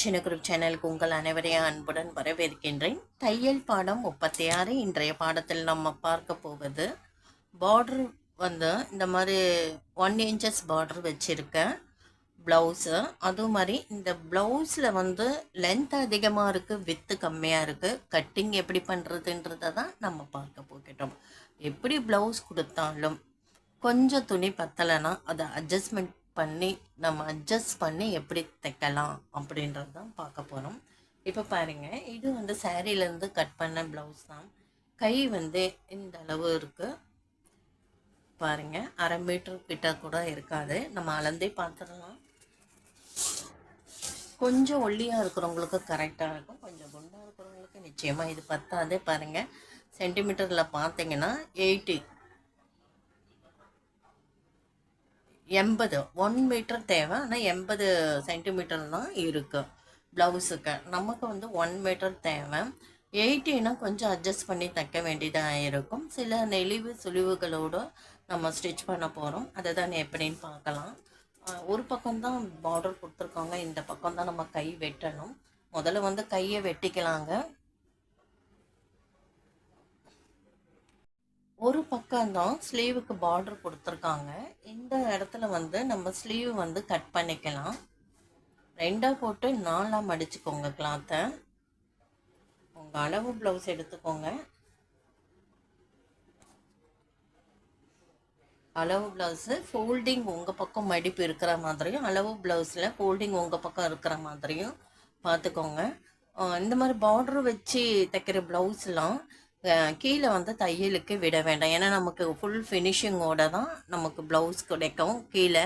சின்ன சேனலுக்கு உங்கள் அனைவரையும் அன்புடன் வரவேற்கின்றேன். தையல் பாடம் முப்பத்தி ஆறு இன்றைய பாடத்தில் நம்ம பார்க்க போவது பார்டர் வந்து இந்த மாதிரி ஒன் இன்ச்சஸ் பார்டர் வச்சுருக்கேன் ப்ளவுஸு அதுவும் மாதிரி இந்த ப்ளவுஸில் வந்து லென்த் அதிகமாக இருக்குது வித்து கம்மியாக இருக்குது கட்டிங் எப்படி பண்ணுறதுன்றதை தான் நம்ம பார்க்க போகிட்டோம் எப்படி ப்ளவுஸ் கொடுத்தாலும் கொஞ்சம் துணி பத்தலைன்னா அதை அட்ஜஸ்ட்மெண்ட் பண்ணி நம்ம அட்ஜஸ்ட் பண்ணி எப்படி தைக்கலாம் அப்படின்றது தான் பார்க்க போகிறோம் இப்போ பாருங்கள் இது வந்து சாரீலேருந்து கட் பண்ண ப்ளவுஸ் தான். கை வந்து இந்த அளவு இருக்குது பாருங்கள் அரை மீட்டர் கிட்ட கூட இருக்காது. நம்ம அளந்தே பார்த்துடலாம். கொஞ்சம் ஒல்லியாக இருக்கிறவங்களுக்கு கரெக்டாக இருக்கும். கொஞ்சம் குண்டாக இருக்கிறவங்களுக்கு நிச்சயமாக இது பத்தாது. பாருங்கள் சென்டிமீட்டரில் பார்த்தீங்கன்னா எயிட்டி எண்பது. ஒன் மீட்டர் தேவை. ஆனால் எண்பது சென்டிமீட்டர் தான் இருக்குது ப்ளவுஸுக்கு. நமக்கு வந்து ஒன் மீட்டர் தேவை. எயிட்டினா கொஞ்சம் அட்ஜஸ்ட் பண்ணி தைக்க வேண்டியதாக இருக்கும். சில நெளிவு சுழிவுகளோடு நம்ம ஸ்டிச் பண்ண போகிறோம் அதை தான் எப்படின்னு பார்க்கலாம். ஒரு பக்கம்தான் பார்டர் கொடுத்துருக்காங்க. இந்த பக்கம் தான் நம்ம கை வெட்டணும். முதல்ல வந்து கையை வெட்டிக்கலாங்க. ஒரு பக்கம்தான் ஸ்லீவுக்கு பார்டர் கொடுத்துருக்காங்க. இந்த இடத்துல வந்து நம்ம ஸ்லீவ் வந்து கட் பண்ணிக்கலாம். ரெண்டாக போட்டு நாலாக மடிச்சுக்கோங்க கிளாத்தை உங்கள் அளவு ப்ளவுஸ் எடுத்துக்கோங்க. அளவு ப்ளவுஸு ஃபோல்டிங் உங்கள் பக்கம் மடிப்பு இருக்கிற மாதிரியும் அளவு ப்ளவுஸில் ஃபோல்டிங் உங்கள் பக்கம் இருக்கிற மாதிரியும் பார்த்துக்கோங்க. இந்த மாதிரி பார்டர் வச்சு தைக்கிற ப்ளவுஸ்லாம் கீழே வந்து தையலுக்கு விட வேண்டாம். ஏன்னா நமக்கு ஃபுல் ஃபினிஷிங்கோட தான் நமக்கு ப்ளவுஸ் கிடைக்கும் கீழே.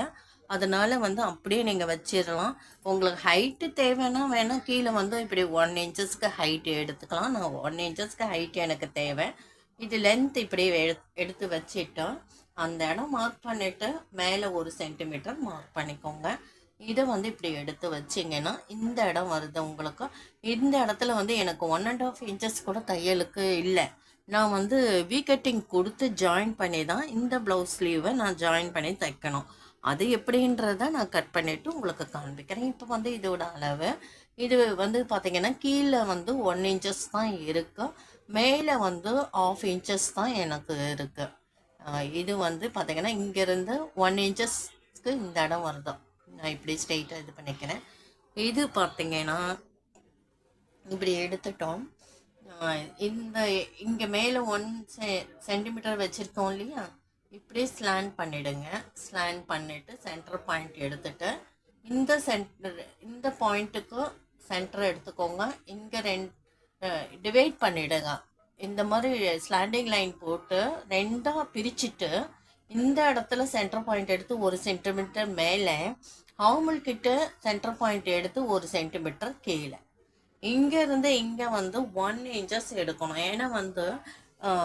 அதனால் வந்து அப்படியே நீங்கள் வச்சிடலாம் உங்களுக்கு ஹைட்டு தேவைன்னா வேணால் கீழே வந்து இப்படி ஒன் இன்ச்சஸ்க்கு ஹைட்டு எடுத்துக்கலாம். நான் ஒன் இன்ச்சஸ்க்கு ஹைட் எனக்கு தேவை. இது லென்த் இப்படி எடுத்து வச்சிட்டோம் அந்த இடம் மார்க் பண்ணிவிட்டு மேலே ஒரு சென்டிமீட்டர் மார்க் பண்ணிக்கோங்க. இதை வந்து இப்படி எடுத்து வச்சிங்கன்னா இந்த இடம் வருது உங்களுக்கு. இந்த இடத்துல வந்து எனக்கு ஒன் அண்ட் ஆஃப் இன்ச்சஸ் கூட தையலுக்கு இல்லை. நான் வந்து வீக்கட்டிங் கொடுத்து ஜாயின் பண்ணி தான் இந்த ப்ளவுஸ் ஸ்லீவை நான் ஜாயின் பண்ணி தைக்கணும். அது எப்படின்றத நான் கட் பண்ணிவிட்டு உங்களுக்கு காண்பிக்கிறேன். இப்போ வந்து இதோட அளவு. இது வந்து பார்த்திங்கன்னா கீழே வந்து ஒன் இன்ச்சஸ் தான் இருக்குது மேலே வந்து ஆஃப் இன்ச்சஸ் தான் எனக்கு இருக்குது இது வந்து பார்த்திங்கன்னா இங்கேருந்து ஒன் இன்ச்சஸ்க்கு இந்த இடம் வருது. நான் இப்படி ஸ்ட்ரெயிட்டாக இது பண்ணிக்கிறேன். இது பார்த்தீங்கன்னா இப்படி எடுத்துட்டோம். இந்த இங்கே மேலே ஒன் செ சென்டிமீட்டர் வச்சுருக்கோம் இல்லையா? இப்படி ஸ்லான் பண்ணிடுங்க. ஸ்லான் பண்ணிவிட்டு சென்டர் பாயிண்ட் எடுத்துட்டு இந்த சென்டர் இந்த பாயிண்ட்டுக்கு சென்டர் எடுத்துக்கோங்க. இங்கே ரெண்டு டிவைட் பண்ணிவிடுங்க இந்த மாதிரி ஸ்லாண்டிங் லைன் போட்டு ரெண்டாக பிரிச்சுட்டு இந்த இடத்துல சென்டர் பாயிண்ட் எடுத்து ஒரு சென்டிமீட்டர் மேலே ஹாமல் கிட்ட சென்டர் பாயிண்ட் எடுத்து ஒரு சென்டிமீட்டர் கீழே. இங்கேருந்து இங்கே வந்து ஒன் இன்ச்சஸ் எடுக்கணும். ஏன்னா வந்து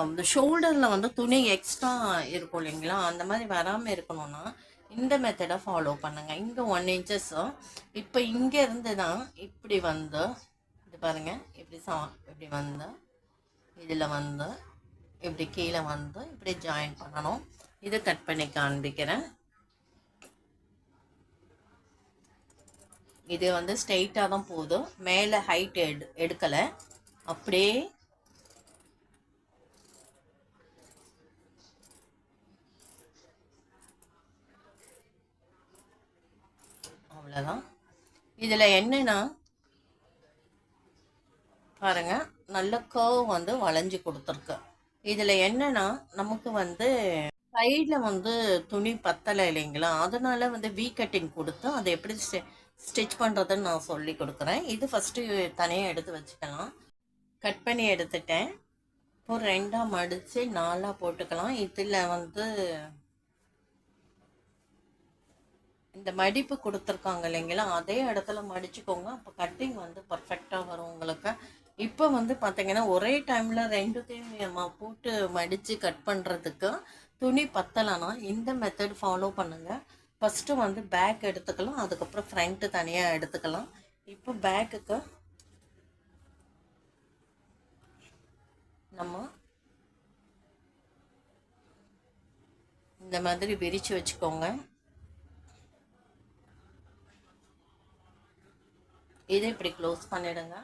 இந்த ஷோல்டரில் வந்து துணி எக்ஸ்ட்ரா இருக்கும் இல்லைங்களா? அந்த மாதிரி வராமல் இருக்கணும்னா இந்த மெத்தடை ஃபாலோ பண்ணுங்கள் இங்கே ஒன் இன்ச்சஸும் இப்போ இங்கே இருந்து தான் இப்படி வந்து இது பாருங்கள் இப்படி சா இப்படி வந்து இதில் வந்து இப்படி கீழே வந்து இப்படி ஜாயின் பண்ணணும். இதை கட் பண்ணி காண்பிக்கிறேன். இது வந்து ஸ்ட்ரைட்டாக தான் போதும். மேலே ஹைட் எடு எடுக்கலை. அப்படியே அவ்வளோதான் இதில் என்னன்னா பாருங்க நல்ல கர்வ் வந்து வளைஞ்சு கொடுத்துருக்கு. இதில் என்னன்னா நமக்கு வந்து சைடில் வந்து துணி பத்தலை இல்லைங்களா? அதனால வந்து வீ கட்டிங் கொடுத்து அதை எப்படி ஸ்டிச் பண்ணுறதுன்னு நான் சொல்லி கொடுக்குறேன். இது ஃபஸ்ட்டு தனியாக எடுத்து வச்சுக்கலாம். கட் பண்ணி எடுத்துட்டேன். இப்போ ரெண்டாக மடித்து நாலாக போட்டுக்கலாம். இதில் வந்து இந்த மடிப்பு கொடுத்துருக்காங்க இல்லைங்களா? அதே இடத்துல மடிச்சுக்கோங்க. அப்போ கட்டிங் வந்து பர்ஃபெக்டாக வரும் உங்களுக்கு. இப்போ வந்து பார்த்தீங்கன்னா ஒரே டைமில் ரெண்டுத்தையும் போட்டு மடித்து கட் பண்ணுறதுக்கு துணி பத்தலைன்னா இந்த மெத்தட் ஃபாலோ பண்ணுங்கள் ஃபஸ்ட்டு வந்து பேக் எடுத்துக்கலாம். அதுக்கப்புறம் ஃப்ரண்ட்டு தனியாக எடுத்துக்கலாம். இப்போ பேக்குக்கு நம்ம இந்த மாதிரி விரித்து வச்சுக்கோங்க. இதை இப்படி க்ளோஸ் பண்ணிடுங்க.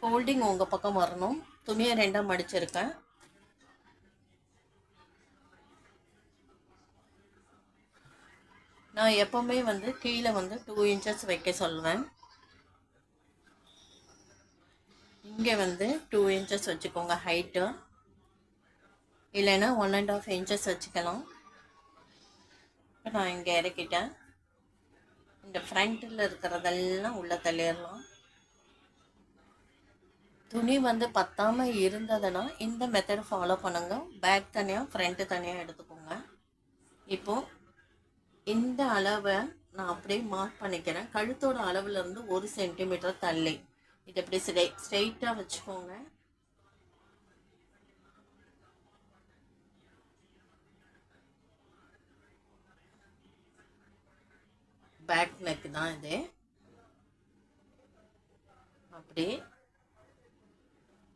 ஃபோல்டிங் உங்கள் பக்கம் வரணும். துணியை ரெண்டாக மடிச்சிருக்கேன். நான் எப்போவுமே வந்து கீழே வந்து டூ இன்ச்சஸ் வைக்க சொல்லுவேன் இங்கே வந்து டூ இன்ச்சஸ் வச்சுக்கோங்க ஹைட்டு இல்லைன்னா ஒன் அண்ட் ஆஃப் இன்ச்சஸ் வச்சுக்கலாம். இப்போ நான் இங்கே இறக்கிட்டேன். இந்த ஃப்ரண்ட்டில் இருக்கிறதெல்லாம் உள்ளே தள்ளிடலாம். துணி வந்து பத்தாமல் இருந்ததுன்னா இந்த மெத்தட் ஃபாலோ பண்ணுங்க. பேக் தனியாக ஃப்ரண்ட்டு தனியாக எடுத்துக்கோங்க. இப்போது இந்த அளவை நான் அப்படியே மார்க் பண்ணிக்கிறேன். கழுத்தோட அளவுல இருந்து ஒரு சென்டிமீட்டர் தள்ளி. இது இப்படி ஸ்ட்ரை ஸ்ட்ரெயிட்டாக வச்சுக்கோங்க. பேக் நெக் தான் இது. அப்படியே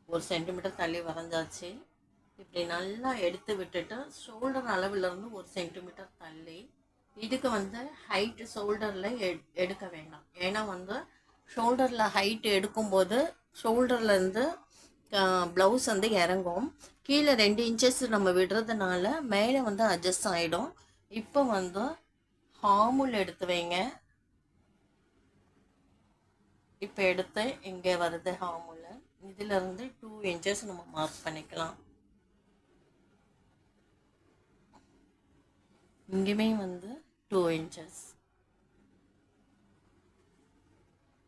ஒரு சென்டிமீட்டர் தள்ளி வரைஞ்சாச்சு. இப்படி நல்லா எடுத்து விட்டுட்டு ஷோல்டர் அளவுலேருந்து ஒரு சென்டிமீட்டர் தள்ளி. இதுக்கு வந்து ஹைட்டு ஷோல்டரில் எடுக்க வேண்டாம். ஏன்னா வந்து ஷோல்டரில் ஹைட் எடுக்கும்போது ஷோல்டர்லேருந்து ப்ளவுஸ் வந்து இறங்கும். கீழே ரெண்டு இன்ச்சஸ் நம்ம விடுறதுனால மேலே வந்து அட்ஜஸ்ட் ஆகிடும் இப்போ வந்து ஹாமுல் எடுத்து வைங்க. இப்போ எடுத்து இங்கே வருது ஹாமுல் இதிலிருந்து டூ இன்ச்சஸ் நம்ம மார்க் பண்ணிக்கலாம். இங்கேயுமே வந்து டூ இன்ச்சஸ்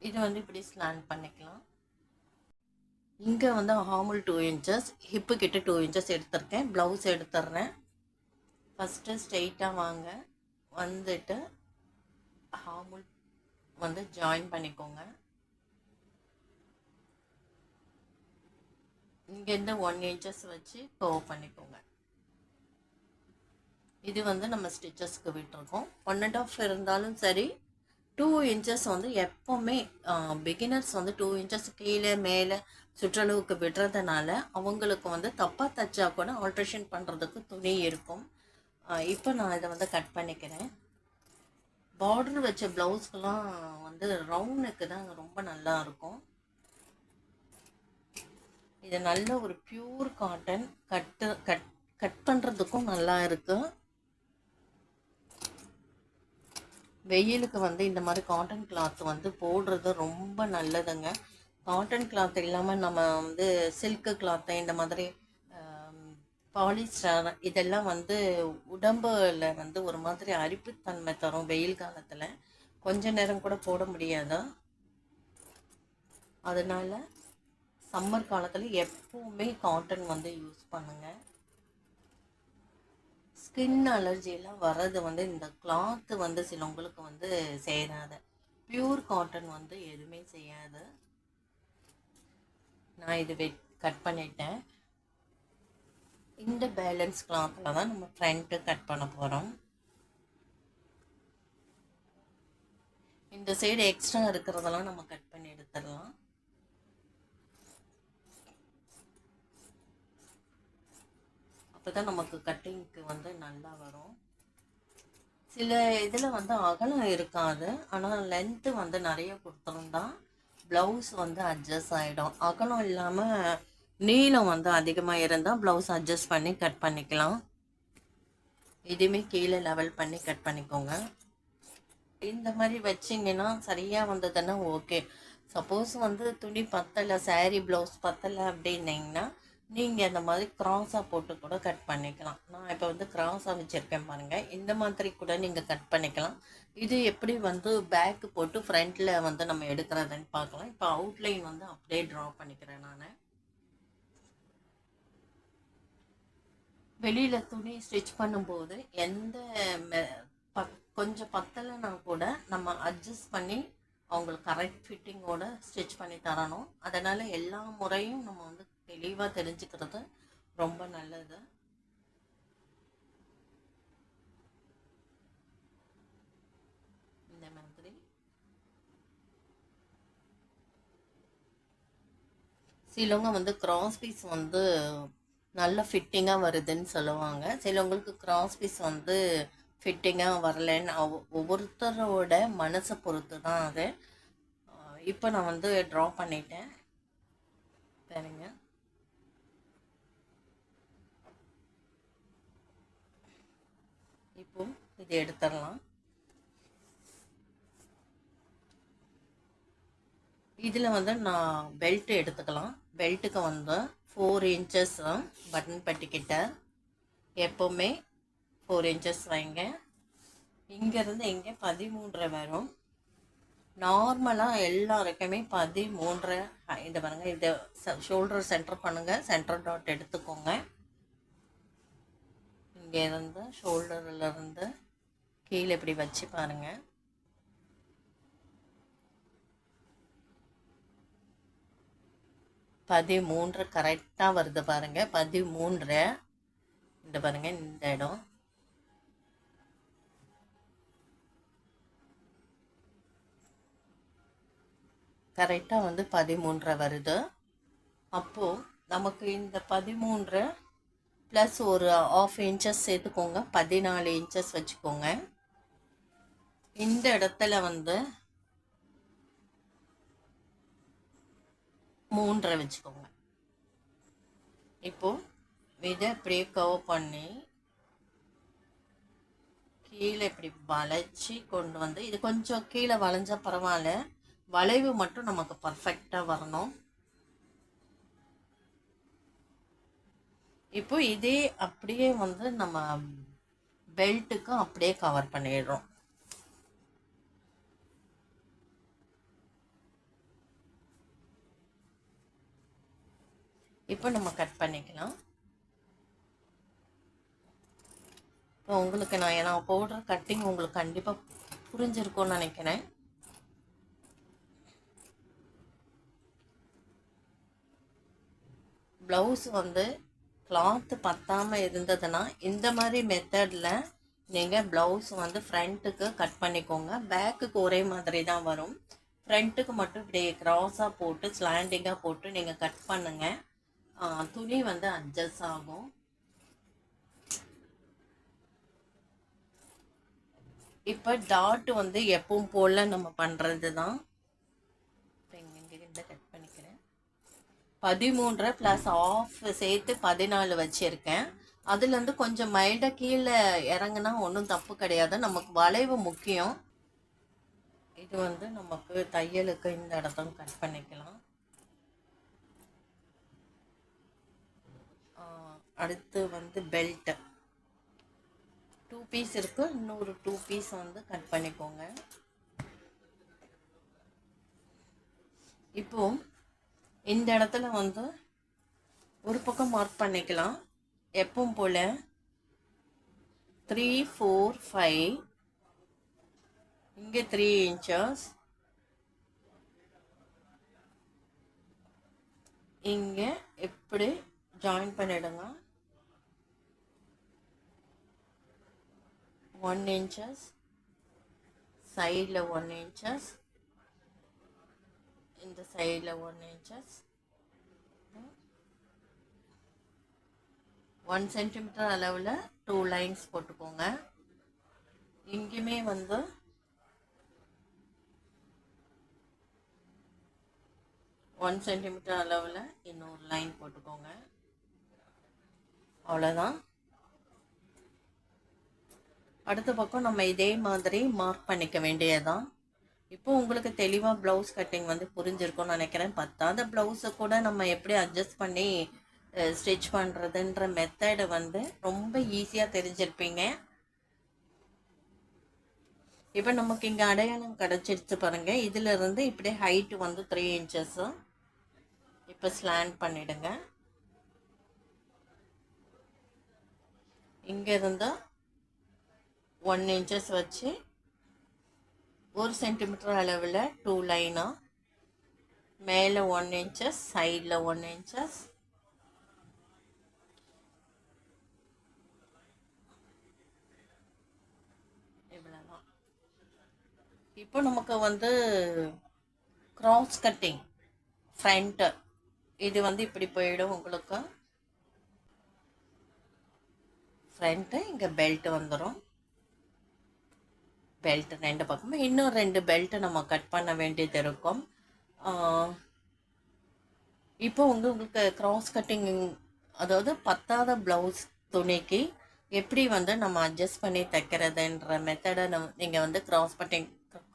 இது வந்து இப்படி ஸ்லான் பண்ணிக்கலாம். இங்கே வந்து ஹாமுல் டூ இன்ச்சஸ் ஹிப்பு கிட்ட டூ இன்ச்சஸ் எடுத்துருக்கேன். ப்ளவுஸ் எடுத்துடுறேன் ஃபஸ்ட்டு ஸ்ட்ரெயிட்டாக வாங்க. வந்துட்டு ஹாமுல் வந்து ஜாயின் பண்ணிக்கோங்க. இங்கேருந்து ஒன் இன்ச்சஸ் வச்சு கவ் பண்ணிக்கோங்க. இது வந்து நம்ம ஸ்டிச்சஸ்க்கு விட்டுருக்கோம். ஒன் அண்ட் ஆஃப் இருந்தாலும் சரி டூ இன்ச்சஸ் வந்து எப்போவுமே பிகினர்ஸ் வந்து டூ இன்ச்சஸ் கீழே மேலே சுற்றளவுக்கு விடுறதுனால அவங்களுக்கு வந்து தப்பாக தைச்சா கூட ஆல்ட்ரேஷன் பண்ணுறதுக்கு துணி இருக்கும். இப்போ நான் இதை வந்து கட் பண்ணிக்கிறேன். பார்டர் வச்ச ப்ளவுஸ்க்கெலாம் வந்து ரவுண்டுக்கு தான் ரொம்ப நல்லா இருக்கும். இது நல்ல ஒரு pure cotton cut cut cut பண்ணுறதுக்கும் நல்லா இருக்குது வெயிலுக்கு வந்து இந்த மாதிரி காட்டன் கிளாத் வந்து போடுறது ரொம்ப நல்லதுங்க. காட்டன் கிளாத் இல்லாமல் நம்ம வந்து சில்க்கு கிளாத்து இந்த மாதிரி பாலிஸ்டர் இதெல்லாம் வந்து உடம்புல வந்து ஒரு மாதிரி அரிப்புத்தன்மை தரும் வெயில் காலத்தில். கொஞ்ச நேரம் கூட போட முடியாதா? அதனால் சம்மர் காலத்தில் எப்போவுமே காட்டன் வந்து யூஸ் பண்ணுங்கள் ஸ்கின் அலர்ஜிலாம் வர்றது வந்து இந்த கிளாத்து வந்து சிலவங்களுக்கு வந்து செய்யாத பியூர் காட்டன் வந்து எதுவுமே செய்யாது. நான் இது வெட் கட் பண்ணிட்டேன். இந்த பேலன்ஸ் கிளாத்தில் தான் நம்ம ஃப்ரண்ட்டு கட் பண்ண போகிறோம் இந்த சைடு எக்ஸ்ட்ரா இருக்கிறதெல்லாம் நம்ம கட் பண்ணி எடுத்துடலாம். அப்போ தான் நமக்கு கட்டிங்க்கு வந்து நல்லா வரும். சில இதில் வந்து அகலம் இருக்காது. ஆனால் லென்த்து வந்து நிறைய கொடுத்துருந்தா ப்ளவுஸ் வந்து அட்ஜஸ்ட் ஆகிடும் அகலம் இல்லாமல் நீளம் வந்து அதிகமாக இருந்தால் ப்ளவுஸ் அட்ஜஸ்ட் பண்ணி கட் பண்ணிக்கலாம். இதுவுமே கீழே லெவல் பண்ணி கட் பண்ணிக்கோங்க. இந்த மாதிரி வச்சிங்கன்னா சரியாக வந்ததுன்னா ஓகே சப்போஸ் வந்து துணி பத்தலை சாரீ ப்ளவுஸ் பத்தலை அப்படின்னீங்கன்னா நீங்கள் இந்த மாதிரி க்ராஸாக போட்டு கூட கட் பண்ணிக்கலாம். நான் இப்போ வந்து க்ராஸாக வச்சுருக்கேன் பாருங்கள் இந்த மாதிரி கூட நீங்கள் கட் பண்ணிக்கலாம். இது எப்படி வந்து பேக்கு போட்டு ஃப்ரண்ட்டில் வந்து நம்ம எடுக்கிறதுன்னு பார்க்கலாம். இப்போ அவுட்லைன் வந்து அப்படியே ட்ரா பண்ணிக்கிறேன் நான். வெளியில் துணி ஸ்டிச் பண்ணும்போது எந்த கொஞ்சம் பத்தலைன்னா கூட நம்ம அட்ஜஸ்ட் பண்ணி அவங்களுக்கு கரெக்ட் ஃபிட்டிங்கோட ஸ்டிச் பண்ணி தரணும். அதனால் எல்லா முறையும் நம்ம வந்து தெளிவாக தெரிஞ்சுக்கிறது ரொம்ப நல்லது. இந்த மாதிரி. சிலவங்க வந்து கிராஸ் பீஸ் வந்து நல்ல ஃபிட்டிங்காக வருதுன்னு சொல்லுவாங்க. சிலவங்களுக்கு கிராஸ் பீஸ் வந்து ஃபிட்டிங்காக வரலன்னு ஒவ்வொருத்தரோட மனசை பொறுத்து தான் அது இப்போ நான் வந்து ட்ரா பண்ணிட்டேன். சரிங்க இப்போ இது எடுத்துடலாம். இதில் வந்து நான் பெல்ட் எடுத்துக்கலாம். பெல்ட்டுக்கு வந்து ஃபோர் இன்ச்சஸ் பட்டன் பட்டிக்கிட்ட எப்போவுமே ஃபோர் இன்ச்சஸ் வைங்க. இங்கேருந்து இங்கே பதிமூன்றரை வரும். நார்மலாக எல்லாருக்குமே பதிமூன்றரை இதை பாருங்கள் இதை ஷோல்டர் சென்டர் பண்ணுங்கள் சென்டர் டாட் எடுத்துக்கோங்க. இங்கேருந்து ஷோல்டரில் இருந்து கீழே இப்படி வச்சு பாருங்கள் பதிமூன்று கரெக்டாக வருது பாருங்க. பதிமூன்று இந்த பாருங்க இந்த இடம். கரெக்டாக வந்து பதிமூன்றரை வருது. அப்போது நமக்கு இந்த பதிமூன்று ப்ளஸ் ஒரு ஆஃப் இன்ச்சஸ் சேர்த்துக்கோங்க. பதினாலு இன்ச்சஸ் வச்சுக்கோங்க. இந்த இடத்துல வந்து மூன்றரை வச்சுக்கோங்க. இப்போ இதை இப்படியே கவ் பண்ணி கீழே இப்படி வளைச்சி கொண்டு வந்து இது கொஞ்சம் கீழே வளைஞ்சா பரவாயில்ல. வளைவு மட்டும் நமக்கு பர்ஃபெக்டாக வரணும். இப்போ இதே அப்படியே வந்து நம்ம பெல்ட்டுக்கும் அப்படியே கவர் பண்ணிடுறோம். இப்போ நம்ம கட் பண்ணிக்கலாம். இப்போ உங்களுக்கு நான் நான் போடுற கட்டிங் உங்களுக்கு கண்டிப்பாக புரிஞ்சிருக்கும்னு நினைக்கிறேன். ப்ளவுஸ் வந்து கிளாத்து பத்தாமல் இருந்ததுன்னா இந்த மாதிரி மெத்தடில் நீங்கள் ப்ளவுஸ் வந்து ஃப்ரண்ட்டுக்கு கட் பண்ணிக்கோங்க. பேக்குக்கு ஒரே மாதிரி தான் வரும். ஃப்ரண்ட்டுக்கு மட்டும் இப்படி க்ராஸாக போட்டு ஸ்லாண்டிங்காக போட்டு நீங்கள் கட் பண்ணுங்கள் துணி வந்து அட்ஜஸ்ட் ஆகும். இப்போ டாட் வந்து எப்பவும் போல் நம்ம பண்ணுறது தான் இங்கிருந்து கட் பண்ணிக்கிறேன். பதிமூன்றரை ப்ளஸ் ஆஃப் சேர்த்து பதினாலு வச்சுருக்கேன். அதுலேருந்து கொஞ்சம் மைல்டாக கீழே இறங்குனா ஒன்றும் தப்பு கிடையாது. நமக்கு வளைவு முக்கியம். இது வந்து நமக்கு தையலுக்கு இந்த இடத்துல கட் பண்ணிக்கலாம். அடுத்து வந்து பெல்ட் டூ பீஸ் இருக்கு. இன்னொரு டூ பீஸ் வந்து கட் பண்ணிக்கோங்க. இப்போ இந்த இடத்துல வந்து ஒரு பக்கம் மார்க் பண்ணிக்கலாம். எப்பவும் போல் த்ரீ ஃபோர் ஃபைவ் இங்கே த்ரீ இன்ச்சஸ் இங்கே எப்படி ஜாயின் பண்ணிடுங்க? ஒன் இன்ச்சஸ் சைடில் ஒன் இன்ச்சஸ் இந்த சைடில் ஒன் இன்ச்சஸ் ஒன் சென்டிமீட்டர் அளவில் டூ லைன்ஸ் போட்டுக்கோங்க. இங்கேயுமே வந்து ஒன் சென்டிமீட்டர் அளவில் இன்னொரு லைன் போட்டுக்கோங்க. அவ்வளோதான் அடுத்த பக்கம் நம்ம இதே மாதிரி மார்க் பண்ணிக்க வேண்டியதுதான். இப்போ உங்களுக்கு தெளிவாக ப்ளவுஸ் கட்டிங் வந்து புரிஞ்சிருக்கும்னு நினைக்கிறேன். பத்தாத ப்ளவுஸை கூட நம்ம எப்படி அட்ஜஸ்ட் பண்ணி ஸ்டிச் பண்ணுறதுன்ற மெத்தடை வந்து ரொம்ப ஈஸியாக தெரிஞ்சிருப்பீங்க. இப்போ நமக்கு இங்கே அடையாளம் கிடச்சிருச்சு பாருங்கள் இதிலிருந்து இப்படி இப்படியே ஹைட்டு வந்து த்ரீ இன்ச்சஸ்ஸு இப்போ ஸ்லாண்ட் பண்ணிவிடுங்க இங்கேருந்து ஒன் இன்ச்சஸ் வச்சு ஒரு சென்டிமீட்டர் அளவில் டூ லைனாக மேலே ஒன் இன்ச்சஸ் சைடில் ஒன் இன்ச்சஸ் இவ்வளோதான் இப்போ நமக்கு வந்து க்ராஸ் கட்டிங் ஃப்ரண்ட்டு இது வந்து இப்படி போயிடும் உங்களுக்கு. ஃப்ரண்ட்டு இங்கே பெல்ட் வந்துடும் பெல்ட் ரெண்டு பக்கமும். இன்னும் ரெண்டு பெல்ட்டை நம்ம கட் பண்ண வேண்டியது இருக்கும். இப்போ வந்து உங்களுக்கு கிராஸ் கட்டிங் அதாவது பத்தாத ப்ளவுஸ் துணிக்கு எப்படி வந்து நம்ம அட்ஜஸ்ட் பண்ணி தைக்கிறதுன்ற மெத்தடை நீங்கள் வந்து க்ராஸ் கட்டிங்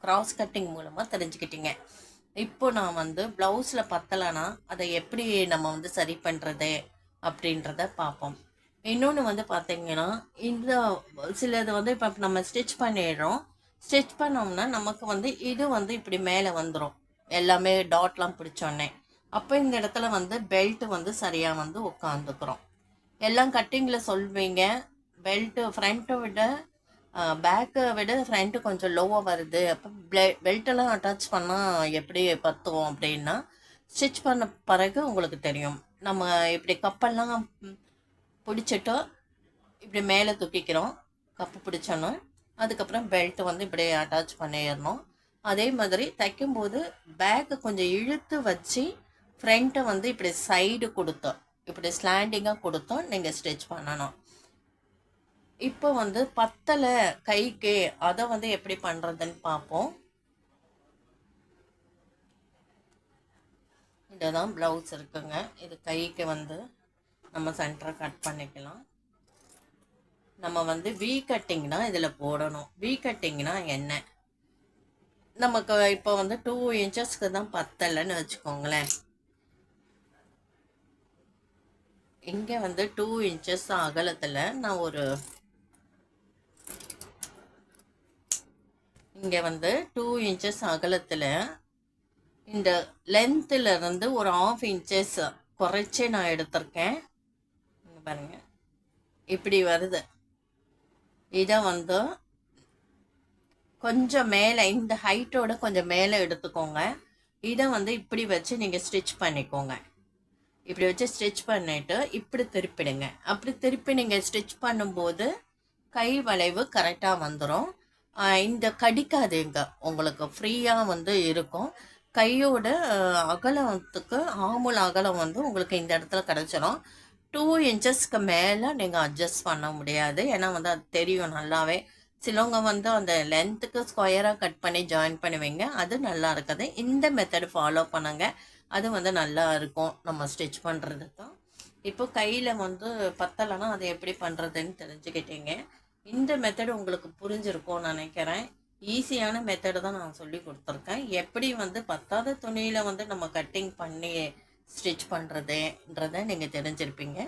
கிராஸ் கட்டிங் மூலமாக தெரிஞ்சுக்கிட்டீங்க. இப்போ நான் வந்து ப்ளவுஸில் பத்தலைன்னா அதை எப்படி நம்ம வந்து சரி பண்ணுறது அப்படின்றத பார்ப்போம். இன்னொன்று வந்து பார்த்தீங்கன்னா இந்த சிலது வந்து இப்போ நம்ம ஸ்டிச் பண்ணிடுறோம். ஸ்டிச் பண்ணோம்னா நமக்கு வந்து இது வந்து இப்படி மேலே வந்துடும் எல்லாமே டாட்லாம் பிடிச்சோன்னே. அப்போ இந்த இடத்துல வந்து பெல்ட் வந்து சரியாக வந்து உட்காந்துக்கிறோம் எல்லாம் கட்டிங்கில் சொல்வீங்க. பெல்ட்டு ஃப்ரண்ட்டை விட பேக்கை விட ஃப்ரண்ட்டு கொஞ்சம் லோவாக வருது. அப்போ பெ பெல்ட்டெல்லாம் அட்டாச் பண்ணால் எப்படி பத்துவோம் அப்படின்னா ஸ்டிச் பண்ண பிறகு உங்களுக்கு தெரியும். நம்ம இப்படி கப்பெல்லாம் பிடிச்சிட்டோ இப்படி மேலே தூக்கிக்கிறோம். கப்பு பிடிச்சோன்னா அதுக்கப்புறம் பெல்ட் வந்து இப்படியே அட்டாச் பண்ணிடணும். அதே மாதிரி தைக்கும்போது பேக்கு கொஞ்சம் இழுத்து வச்சு ஃப்ரண்ட்டை வந்து இப்படி சைடு கொடுத்தோம். இப்படி ஸ்லாண்டிங்காக கொடுத்தோம். நீங்கள் ஸ்டிச் பண்ணணும். இப்போ வந்து பத்தலை கைக்கு அதை வந்து எப்படி பண்ணுறதுன்னு பார்ப்போம். இதுதான் ப்ளவுஸ் இருக்குங்க. இது கைக்கு வந்து நம்ம சென்டரை கட் பண்ணிக்கலாம். நம்ம வந்து வி கட்டிங்னா இதில் போடணும். வி கட்டிங்னா என்ன? நமக்கு இப்போ வந்து டூ இன்ச்சஸ்க்கு தான் பத்தலைன்னு வச்சுக்கோங்களேன். இங்கே வந்து டூ இன்ச்சஸ் அகலத்தில் நான் ஒரு இங்கே வந்து டூ இன்ச்சஸ் அகலத்தில் இந்த லென்த்துலேருந்து ஒரு ஆஃப் இன்ச்சஸ் குறைச்சி நான் எடுத்திருக்கேன். பாருங்கள் இப்படி வருது. இதை வந்து கொஞ்சம் மேலே இந்த ஹைட்டோட கொஞ்சம் மேலே எடுத்துக்கோங்க. இதை வந்து இப்படி வச்சு நீங்கள் ஸ்டிச் பண்ணிக்கோங்க. இப்படி வச்சு ஸ்டிச் பண்ணிவிட்டு இப்படி திருப்பிடுங்க. அப்படி திருப்பி நீங்கள் ஸ்டிச் பண்ணும்போது கை வளைவு கரெக்டாக வந்துடும் இந்த கடிக்காதுங்க உங்களுக்கு ஃப்ரீயாக வந்து இருக்கும். கையோட அகலத்துக்கு ஆமுல் அகலம் வந்து உங்களுக்கு இந்த இடத்துல கிடச்சிரும். டூ இன்ச்சஸ்க்கு மேலே நீங்கள் அட்ஜஸ்ட் பண்ண முடியாது. ஏன்னா வந்து அது தெரியும் நல்லாவே. சிலவங்க வந்து அந்த லென்த்துக்கு ஸ்கொயராக கட் பண்ணி ஜாயின் பண்ணுவீங்க. அது நல்லா இருக்குது. இந்த மெத்தடு ஃபாலோ பண்ணுங்க. அது வந்து நல்லா இருக்கும். நம்ம ஸ்டிச் பண்ணுறதுக்கு இப்போ கையில் வந்து பத்தலைன்னா அதை எப்படி பண்ணுறதுன்னு தெரிஞ்சுக்கிட்டீங்க. இந்த மெத்தடு உங்களுக்கு புரிஞ்சிருக்கும்னு நினைக்கிறேன். ஈஸியான மெத்தடு தான் நான் சொல்லி கொடுத்துருக்கேன். எப்படி வந்து பத்தாத துணியில் வந்து நம்ம கட்டிங் பண்ணி ஸ்டிச் பண்ணுறதுன்றதை நீங்கள் தெரிஞ்சிருப்பீங்க.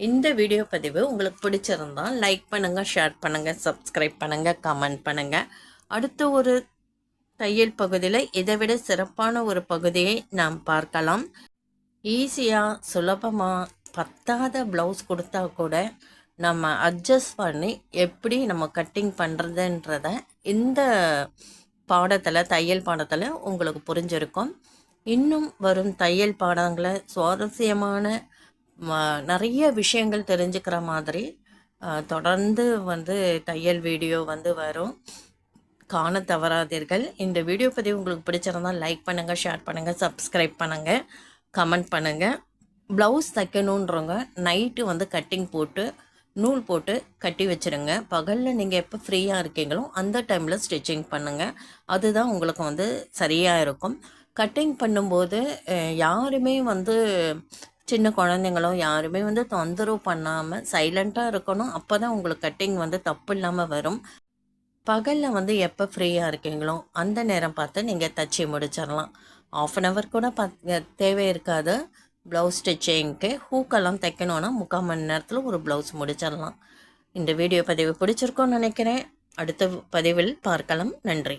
இந்த வீடியோ பதிவு உங்களுக்கு பிடிச்சிருந்தா லைக் பண்ணுங்கள் ஷேர் பண்ணுங்கள் சப்ஸ்கிரைப் பண்ணுங்கள் கமெண்ட் பண்ணுங்கள் அடுத்த ஒரு தையல் பகுதியில் இதை விட சிறப்பான ஒரு பகுதியை நாம் பார்க்கலாம். ஈஸியாக சுலபமாக பத்தாத ப்ளவுஸ் கொடுத்தா கூட நம்ம அட்ஜஸ்ட் பண்ணி எப்படி நம்ம கட்டிங் பண்ணுறதுன்றத இந்த பாடத்தில் தையல் பாடத்தில் உங்களுக்கு புரிஞ்சிருக்கும். இன்னும் வரும் தையல் பாடங்களை சுவாரஸ்யமான நிறைய விஷயங்கள் தெரிஞ்சுக்கிற மாதிரி தொடர்ந்து வந்து தையல் வீடியோ வந்து வரும். காண தவறாதீர்கள். இந்த வீடியோ பதிவு உங்களுக்கு பிடிச்சிருந்தால் லைக் பண்ணுங்கள் ஷேர் பண்ணுங்கள் சப்ஸ்கிரைப் பண்ணுங்கள் கமெண்ட் பண்ணுங்கள் ப்ளவுஸ் தைக்கணுன்றவங்க நைட்டு வந்து கட்டிங் போட்டு நூல் போட்டு கட்டி வச்சிருங்க. பகலில் நீங்கள் எப்போ ஃப்ரீயாக இருக்கீங்களோ அந்த டைமில் ஸ்டிச்சிங் பண்ணுங்கள் அதுதான் உங்களுக்கு வந்து சரியாக இருக்கும். கட்டிங் பண்ணும்போது யாருமே வந்து சின்ன குழந்தைங்களும் யாருமே வந்து தொந்தரவு பண்ணாமல் சைலண்ட்டாக இருக்கணும். அப்போ தான் உங்களுக்கு கட்டிங் வந்து தப்பு இல்லாமல் வரும். பகலில் வந்து எப்போ ஃப்ரீயாக இருக்கீங்களோ அந்த நேரம் பார்த்து நீங்கள் தச்சு முடிச்சிடலாம். ஆஃப் அன் ஹவர் கூட பார்த்து தேவை இருக்காது. ப்ளவுஸ் ஸ்டிச்சிங்க்கு ஹூக்கெல்லாம் தைக்கணுன்னா முக்கால் மணி நேரத்தில் ஒரு ப்ளவுஸ் முடிச்சிடலாம். இந்த வீடியோ பதிவு பிடிச்சிருக்கோன்னு நினைக்கிறேன். அடுத்த பதிவில் பார்க்கலாம். நன்றி.